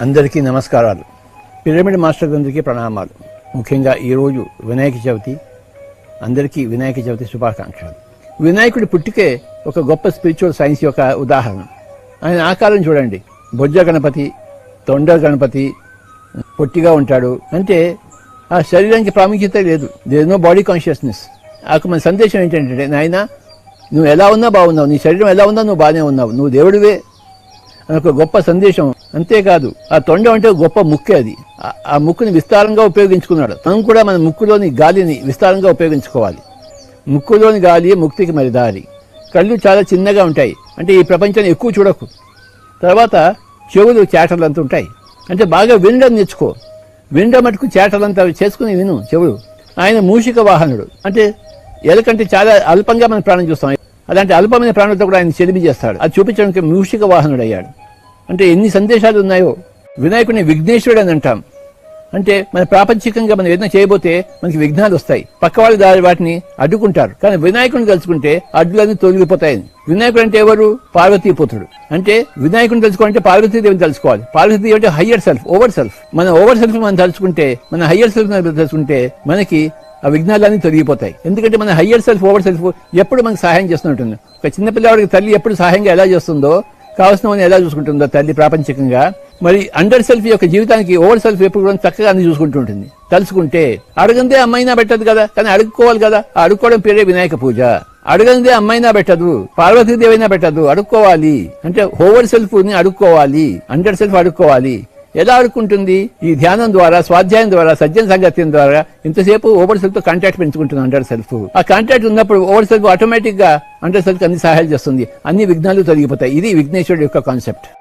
అందరికీ నమస్కారాలు. Pyramid master అందరికీ ప్రణామాలు. ముఖ్యంగా ఈరోజు వినాయక చవితి అందరికీ వినాయక చవితి శుభాకాంక్షలు. వినాయకుడి పుట్టికే ఒక గొప్ప స్పిరిచువల్ సైన్స్ యొక్క ఉదాహరణ. ఆయన ఆకారం చూడండి. బొజ్జ గణపతి తొండ గణపతి పొట్టిగా ఉంటాడు. అంటే ఆ శరీరానికి ప్రాముఖ్యత లేదు. దేర్ నో బాడీ కాన్షియస్నెస్ ఆ మన సందేశం ఏంటంటే నాయన నువ్వు ఎలా ఉన్నా బాగున్నావు. నీ శరీరం ఎలా ఉన్నా నువ్వు బాగానే ఉన్నావు. నువ్వు దేవుడివే. ఒక గొప్ప సందేశం. అంతేకాదు ఆ తొండ అంటే గొప్ప ముక్కే అది. ఆ- ముక్కుని విస్తారంగా ఉపయోగించుకున్నాడు. మనం కూడా మన ముక్కులోని గాలిని విస్తారంగా ఉపయోగించుకోవాలి. ముక్కులోని గాలి ముక్తికి మరి దారి. కళ్ళు చాలా చిన్నగా ఉంటాయి. అంటే ఈ ప్రపంచాన్ని ఎక్కువ చూడకు. తర్వాత చెవులు చేటలంత ఉంటాయి. అంటే బాగా వినడం నేర్చుకో. వినడం మటుకు చేటలంతా చేసుకుని విను చెవులు. ఆయన మూషిక వాహనుడు. అంటే ఎలకంటే చాలా అల్పంగా మనం ప్రాణం చూస్తాం. అలాంటి అల్పమైన ప్రాణులతో కూడా ఆయన చెలిమి చేస్తాడు. అది చూపించడానికి మూషిక వాహనుడు అయ్యాడు అంటే ఎన్ని సందేశాలు ఉన్నాయో. వినాయకుడిని విఘ్నేశ్వరుడు అని అంటాం. అంటే మన ప్రాపంచికంగా మనం ఏదైనా చేయబోతే మనకి విఘ్నాలు వస్తాయి. పక్క వాళ్ళు దాని వాటిని అడ్డుకుంటారు. కానీ వినాయకుడిని తలుచుకుంటే అడ్డులన్నీ తొలగిపోతాయని వినాయకుడు అంటే ఎవరు? పార్వతీపుత్రుడు. అంటే వినాయకుడిని తెలుసుకోవాలంటే పార్వతీదేవిని తలుచుకోవాలి పార్వతీదేవి అంటే హయ్యర్ సెల్ఫ్ ఓవర్ సెల్ఫ్ మన ఓవర్ సెల్ఫ్ మనం తలుచుకుంటే మన హయ్యర్ సెల్ఫ్ తలుచుకుంటే మనకి ఆ విఘ్నాలన్నీ తొలగిపోతాయి. ఎందుకంటే మన హయ్యర్ సెల్ఫ్ ఓవర్ సెల్ఫ్ ఎప్పుడు మనకు సహాయం చేస్తుంటుంది ఒక చిన్న పిల్లవాడికి తల్లి ఎప్పుడు సహాయంగా ఎలా చేస్తుందో కావాల్సిన ఎలా చూసుకుంటుందో తల్లి ప్రాపంచికంగా మరి అండర్ సెల్ఫ్ యొక్క జీవితానికి ఓవర్ సెల్ఫ్ ఎప్పుడు కూడా చక్కగా అన్ని చూసుకుంటూ ఉంటుంది తలుచుకుంటే అడగందే అమ్మైనా పెట్టదు కదా కానీ అడుక్కోవాలి కదా. ఆ అడుక్కోవడం పేరే వినాయక పూజ. అడగందే అమ్మైనా పెట్టదు పార్వతీదేవైనా పెట్టదు అడుక్కోవాలి. అంటే ఓవర్ సెల్ఫ్ని అడుక్కోవాలి అండర్ సెల్ఫ్ అడుక్కోవాలి. ఎలా అడుక్కుంటుంది ఈ ధ్యానం ద్వారా స్వాధ్యాయం ద్వారా సజ్జన సంగత్యం ద్వారా ఇంతసేపు ఓవర్ సెల్ఫ్తో కాంటాక్ట్ పెంచుకుంటుంది అండర్ సెల్ఫ్ ఆ కాంటాక్ట్ ఉన్నప్పుడు ఓవర్ సెల్ఫ్ ఆటోమేటిక్గా అండర్ సెల్ఫ్ అన్ని సహాయాలు చేస్తుంది. అన్ని విఘ్నాలు తొలగిపోతాయి. ఇది విఘ్నేశ్వరుడు యొక్క కాన్సెప్ట్